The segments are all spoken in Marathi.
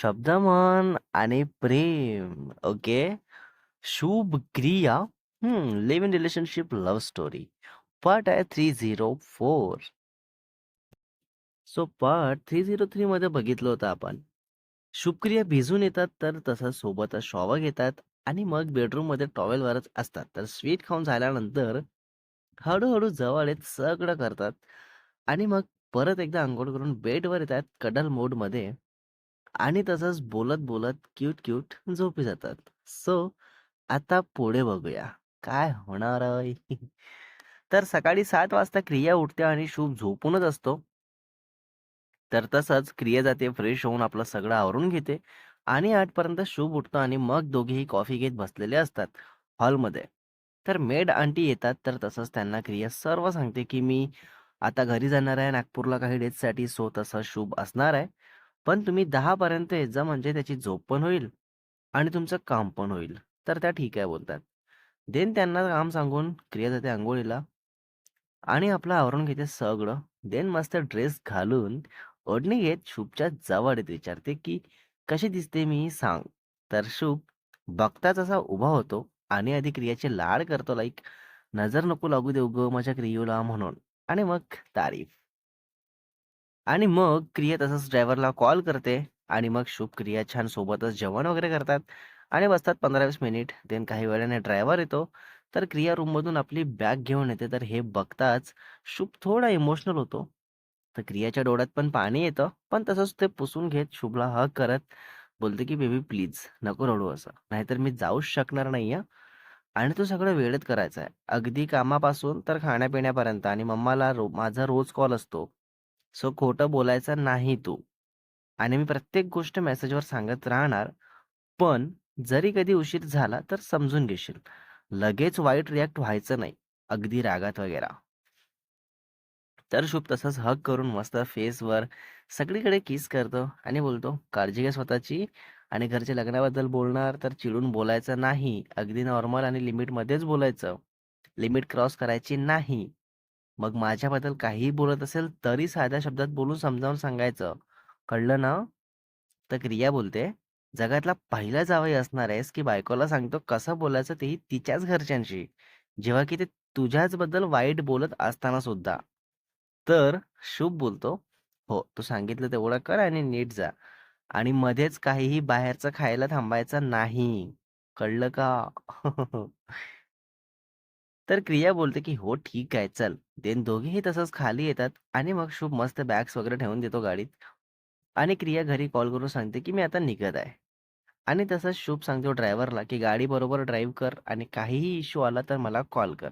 शब्दमान आणि प्रेम. Okay. Shubh Kriya. Live in relationship love story. Part आहे 304. सो पार्ट 303 मध्ये बघितलं होतं आपण. शुभक्रिया भिजून येतात तर तसंच सोबतच शॉवर घेतात आणि मग बेडरूममध्ये टॉवेलवरच असतात. तर स्वीट खाऊन झाल्यानंतर हळूहळू जवळ येत सगळं करतात आणि मग परत एकदा अंघोळ करून बेडवर येतात कडल मोडमध्ये आणि तसंच बोलत-बोलत क्यूट-क्यूट झोपी जातात. सो आता पुढे बघूया काय होणार आहे? तर सकाळी सात वाजता क्रिया उठते आणि शुभ झोपूनच असतो. तर तसंच क्रिया जाते फ्रेश होऊन आपलं सगळं आवरून घेते आणि आठपर्यंत शुभ उठतो आणि मग दोघेही कॉफी घेत बसलेले असतात हॉलमध्ये. तर मेड आंटी येतात तर तसंच त्यांना क्रिया सर्व सांगते, की मी आता घरी जाणार आहे नागपूरला काही डेजसाठी सो तसं शुभ असणार आहे. पण तुम्ही 10 पर्यंत येत जा म्हणजे त्याची झोप पण होईल आणि तुमचं काम पण होईल. तर त्या ठीक आहे बोलतात. देन त्यांना काम सांगून क्रिया जाते आंघोळीला आणि आपलं आवरण घेते सगळं. देन मस्त ड्रेस घालून ओढणी घेत शुभच्या जवळ येते विचारते, की "कशी दिसते मी सांग?" तर शुभ बघताच असा उभा होतो आणि आधी क्रियाचे लाड करतो लाईक "नजर नको लागू देऊ गं माझ्या क्रियेला म्हणून आणि मग तारीफ. आणि मग क्रिया तसंच ड्रायव्हरला कॉल करते आणि मग शुभ क्रिया छान सोबतच जेवण वगैरे करतात आणि बसतात 15-20 मिनिट. देन काही वेळाने ड्रायव्हर येतो. तर क्रिया रूममधून आपली बॅग घेऊन येते. तर हे बघताच शुभ थोडा इमोशनल होतो. तर क्रियाच्या डोळ्यात पण पाणी येतं. पण तसंच ते पुसून घेत शुभला हक करत बोलते, की "बेबी प्लीज नको रडू असं. नाहीतर मी जाऊच शकणार नाही आणि तो सगळं वेळेत करायचा आहे. अगदी कामापासून तर खाण्यापिण्यापर्यंत आणि मम्माला रो माझा रोज कॉल असतो. सो खोटं बोलायचं नाही तू. आणि मी प्रत्येक गोष्ट मेसेजवर सांगत राहणार. पण जरी कधी उशीर झाला तर समजून घेशील. लगेच वाईट रिॲक्ट व्हायचं नाही. अगदी रागात वगैरा." तर शुभ तसंच हक करून मस्त फेसवर सगळीकडे किस करतो आणि बोलतो, "काळजी घ्या स्वतःची आणि घरच्या लग्नाबद्दल बोलणार तर चिडून बोलायचं नाही. अगदी नॉर्मल आणि लिमिटमध्येच बोलायचं. लिमिट क्रॉस करायची नाही. मग माझ्याबद्दल काहीही बोलत असेल तरी साध्या शब्दात बोलून समजावून सांगायचं. कळलं ना?" तर क्रिया बोलते, "जगातला पहिला जावई असणार आहेस, की बायकोला सांगतो कसं बोलायचं तेही तिच्याच घरच्यांशी, जेव्हा की ते तुझ्याच बद्दल वाईट बोलत असताना सुद्धा." तर शुभ बोलतो, "हो, तू सांगितलं तेवढं कर आणि नीट जा. आणि मध्येच काहीही बाहेरचं खायला थांबायचं नाही. कळलं का?" तर क्रिया बोलते, की "हो, ठीक आहे चल." देन दोघेही तसंच खाली येतात आणि मग शुभ मस्त बॅग्स वगैरे ठेवून देतो गाडीत. आणि क्रिया घरी कॉल करून सांगते, की "मी आता निघत आहे." आणि तसंच शुभ सांगतो ड्रायव्हरला, की "गाडी बरोबर ड्राईव्ह कर आणि काहीही इश्यू आला तर मला कॉल कर."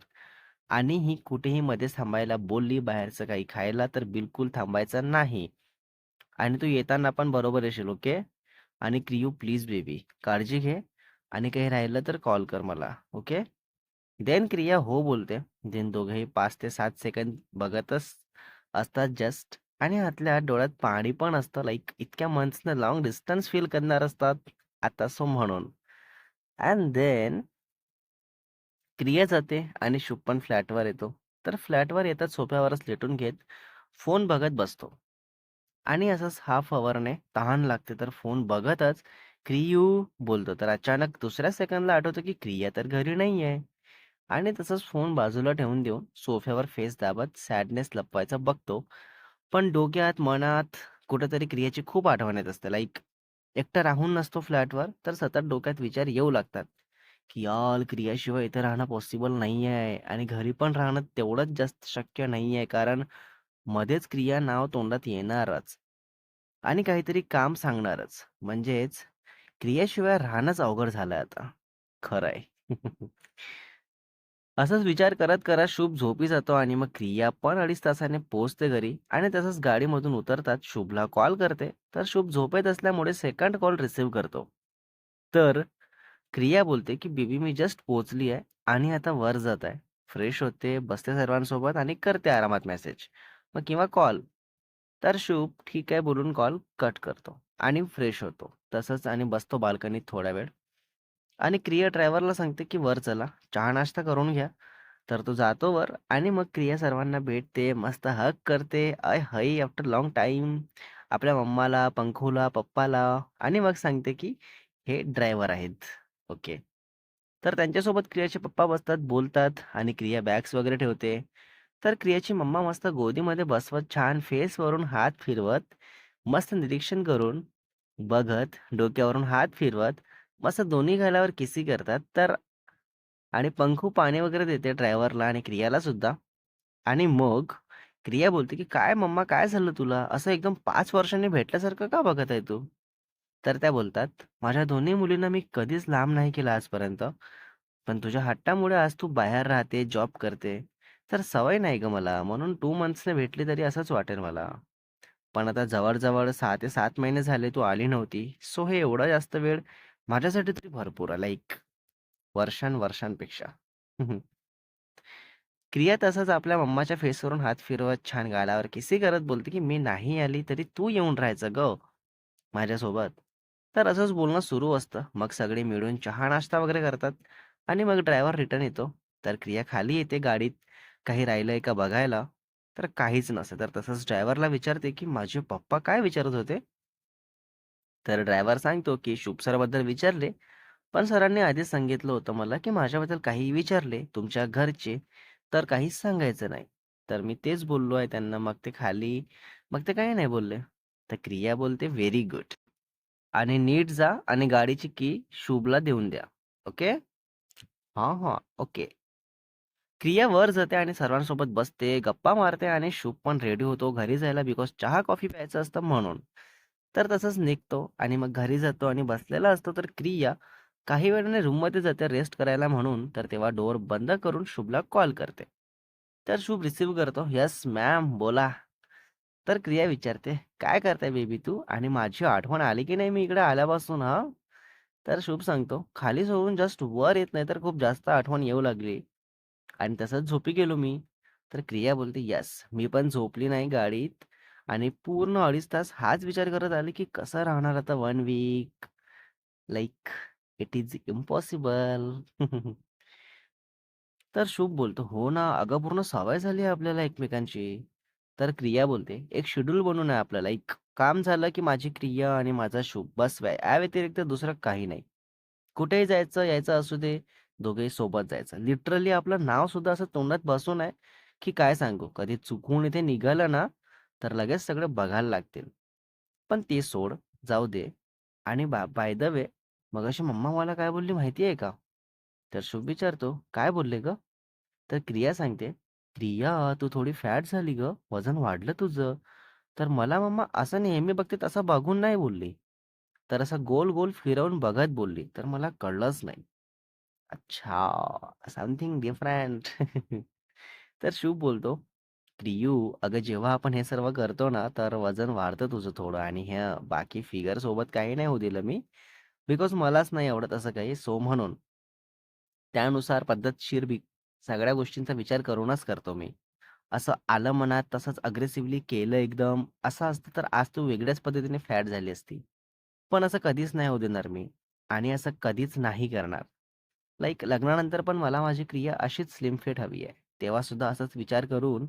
आणि ही कुठेही मध्येच थांबायला बोलली बाहेरचं काही खायला तर बिलकुल थांबायचं नाही. आणि तू येताना पण बरोबर येशील ओके. आणि क्रियू प्लीज बेबी काळजी घे आणि काही राहिलं तर कॉल कर मला. ओके. देन क्रिया हो बोलते. देन दोघेही पाच ते सात सेकंद बघतच असतात जस्ट आणि आतल्या डोळ्यात पाणी पण असतं लाईक इतक्या मंथ्सनं लाँग डिस्टन्स फील करणार असतात आता सो म्हणून. अँड देन क्रिया जाते आणि शुभ पण फ्लॅटवर येतो. तर फ्लॅटवर येतात सोफ्यावरच लेटून घेत फोन बघत बसतो. आणि असंच हाफ अवरने तहान लागते तर फोन बघतच क्रियू बोलतो. तर अचानक दुसऱ्या सेकंदला आठवतं, की क्रिया तर घरी नाहीये. आणि तसंच फोन बाजूला ठेवून देऊन सोफ्यावर फेस दाबत सॅडनेस लपवायचा बघतो. पण डोक्यात, मनात कुठेतरी क्रियाची खूप आठवण येत असते. लाईक एकटा राहून नसतो फ्लॅटवर तर सतत डोक्यात विचार येऊ लागतात, की यार क्रियाशिवाय इथे राहणं पॉसिबल नाही आहे आणि घरी पण राहणं तेवढंच जास्त शक्य नाहीये. कारण मध्येच क्रिया नाव तोंडात येणारच आणि काहीतरी काम सांगणारच. म्हणजेच क्रियाशिवाय राहणंच अवघड झालंय आता. खरं आहे. असाच विचार करत, करत शुभ झोपी जातो आणि मग क्रिया पण 2.5 तासाने पोहोचते घरी आणि तसंच गाडीमधून उतरतात शुभला कॉल करते. तर शुभ झोपेत असल्यामुळे सेकंड कॉल रिसीव्ह करतो. तर क्रिया बोलते, की "बेबी मी जस्ट पोहोचली आहे आणि आता वर जात आहे. फ्रेश होते, बसते सर्वांसोबत आणि करते आरामात मेसेज मग किंवा कॉल." तर शुभ ठीक आहे बोलून कॉल कट करतो आणि फ्रेश होतो. तसंच आणि बसतो बाल्कनीत थोडा वेळ. आणि क्रिया ड्रायव्हरला सांगते, की "वर चला, चहा-नाश्ता करून घ्या." तर तो जातो वर आणि मग क्रिया सर्वांना भेटते, मस्त हक करते. आय हई आफ्टर लाँग टाईम आपल्या मम्माला, पंखूला, पप्पाला आणि मग सांगते, की हे ड्रायव्हर आहेत. ओके. तर त्यांच्यासोबत क्रियाचे पप्पा बसतात, बोलतात आणि क्रिया बॅग्स वगैरे ठेवते. तर क्रियाची मम्मा मस्त गोदीमध्ये बसवत, छान फेसवरून हात फिरवत, मस्त निरीक्षण करून, बघत, डोक्यावरून हात फिरवत, मस्त दोन्ही गालावर किसी करतात. तर आणि पंखू पाणी वगैरे देते ड्रायव्हरला आणि क्रियाला सुद्धा. आणि मग क्रिया बोलते, की "काय मम्मा काय झालं तुला? असं एकदम पाच वर्षांनी भेटल्यासारखं का बघत आहे तू?" तर त्या बोलतात, "माझ्या दोन्ही मुलींना मी कधीच लांब नाही केला आजपर्यंत. पण तुझ्या हट्टामुळे आज तू बाहेर राहते, जॉब करते. तर सवय नाही ग मला. म्हणून टू मंथ्सने भेटली तरी असंच वाटेल मला. पण आता जवळ-जवळ 6 ते सात महिने झाले तू आली नव्हती. सो हे एवढा जास्त वेळ माझ्यासाठी तरी भरपूर आहे. लाईक वर्षांवर्षांपेक्षा." क्रिया तसंच आपल्या मम्माच्या फेसवरून हात फिरवत, छान गालावर किसी करत बोलते, की "मी नाही आली तरी तू येऊन राहायचं गं माझ्यासोबत." तर असंच बोलणं सुरू असतं. मग सगळे मिळून चहा-नाश्ता वगैरे करतात आणि मग ड्रायव्हर रिटर्न येतो. तर क्रिया खाली येते गाडीत, काही राहिलंय का बघायला. तर काहीच नसतं. तर तसंच ड्रायव्हरला विचारते, की "माझे पप्पा काय विचारत होते?" तर ड्रायव्हर सांगतो, की "शुभ सरबद्दल विचारले, पण सरांनी आधीच सांगितलं होतं मला, की माझ्याबद्दल काही विचारले तुमच्या घरचे, तर काहीच सांगायचं नाही." तर मी तेच बोललो आहे त्यांना. मग ते खाली मग ते काही नाही बोलले. तर क्रिया बोलते, "व्हेरी गुड. आणि नीट जा आणि गाडीची की शुभला देऊन द्या." ओके? हां, हां. ओके. क्रिया वर जाते आणि सर्वांसोबत बसते, गप्पा मारते आणि शुभ पण रेडी होतो घरी जायला बिकॉज चहा, कॉफी प्यायचं असतं म्हणून. तर तसंच निघतो आणि मग घरी जातो आणि बसलेला असतो. तर क्रिया काही वेळाने रूममध्ये जाते रेस्ट करायला म्हणून. तर तेव्हा डोअर बंद करून शुभला कॉल करते. तर शुभ रिसीव्ह करतो. यस मॅम, बोला." तर क्रिया विचारते, "काय करताय बेबी तू? आणि माझी आठवण आली की नाही मी इकडे आल्यापासून हा तर शुभ सांगतो, "खाली सोडून जस्ट वर येत नाही तर खूप जास्त आठवण येऊ लागली आणि तसंच झोपी गेलो मी." तर क्रिया बोलते, यस मी पण झोपली नाही गाडीत आणि पूर्ण 2.5 तास हाच विचार करत आले, की कसं राहणार आता one week. Like it is impossible." तर शुभ बोलतो, "हो ना, अगं पूर्ण सवय झाली आहे आपल्याला एकमेकांची." तर क्रिया बोलते, "एक शेड्यूल बनवून आहे आपल्याला. एक काम झालं, की माझी क्रिया आणि माझा शुभ बस या व्यतिरिक्त दुसरं काही नाही. कुठेही जायचं, यायचं असू दे, दोघेही सोबत जायचं." लिटरली आपलं नाव सुद्धा असं तोंडात बसून आहे, की काय सांगू. कधी चुकून इथे निघालं ना, तर लगेच सगळं बघायला लागतील. पण ते सोड, जाऊ दे. आणि बा बाय द वे, मगाशी मम्मा मला काय बोलली माहिती आहे का? तर शुभ विचारतो, "काय बोलले गं?" तर क्रिया सांगते, "क्रिया, तू थोडी फॅट झाली ग वजन वाढलं तुझं." तर मला मम्मा असं नेहमी बघते तसं बघून नाही बोलली. तर असं गोल-गोल फिरवून बघत बोलली. तर मला कळलंच नाही. अच्छा, समथिंग डिफरंट. तर शुभ बोलतो, "प्रियू, अगं जेव्हा आपण हे सर्व करतो ना, तर वजन वाढतं तुझं थोडं आणि हे बाकी फिगर सोबत काही नाही होऊ दिलं मी. बिकॉज मलाच नाही आवडत असं काही. सो म्हणून त्यानुसार पद्धतशीर बी सगळ्या गोष्टींचा विचार करूनच करतो मी. असं आलं मनात तसंच अग्रेसिव्हली केलं एकदम, असं असतं तर आज तू वेगळ्याच पद्धतीने फॅट झाली असती. पण असं कधीच नाही होऊ देणार मी आणि असं कधीच नाही करणार. लाईक लग्नानंतर पण मला माझी क्रिया अशीच स्लिम फिट हवी आहे. तेव्हा सुद्धा असाच विचार करून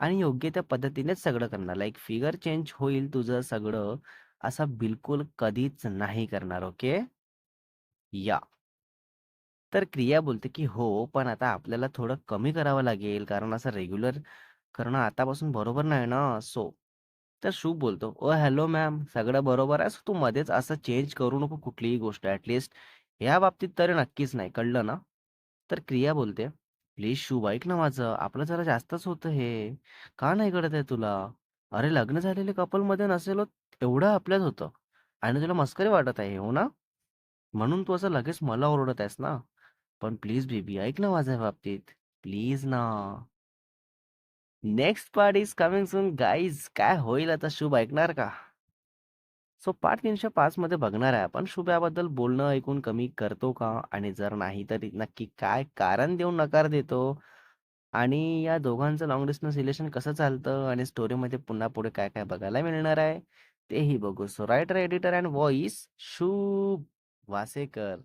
आणि योग्य त्या पद्धतीनेच सगळं करणार. लाईक फिगर चेंज होईल तुझं सगळं, असं बिलकुल कधीच नाही करणार. ओके? या. तर क्रिया बोलते, की "हो, पण आता आपल्याला थोडं कमी करावं लागेल, कारण असं रेग्युलर करणं आतापासून बरोबर नाही ना." सो तर शुभ बोलतो, "ओ हॅलो मॅम, सगळं बरोबर आहे. सो तू मध्येच असं चेंज करू नको कुठलीही गोष्ट. ॲट या बाबतीत तरी नक्कीच नाही, कळलं ना?" तर क्रिया बोलते, "प्लीज शुभ ऐक ना माझं, आपलं जरा जास्तच होतं हे. का नाही कळत आहे तुला? अरे लग्न झालेले कपलमध्ये नसेल होत, एवढं आपल्यात होतं आणि तुला मस्करी वाटत आहे, हो ना? म्हणून तू असं लगेच मला ओरडत आहेस ना? पण प्लीज बेबी ऐक ना माझ्या बाबतीत. प्लीज ना." Next part is coming soon guys. काय होईल आता शुभ ऐकणार का? सो पार्ट 305 मध्ये बघणार आहे आपण शुभ्याबद्दल बोलणं ऐकून कमी करतो का? आणि जर नाही तर नक्की काय कारण देऊन नकार देतो? आणि या दोघांचं लॉंग डिस्टन्स रिलेशन कसं चालतं? आणि स्टोरीमध्ये पुन्हा पुढे काय-काय बघायला मिळणार आहे? तेही बघू. So writer, editor and voice Shubh Vasekar.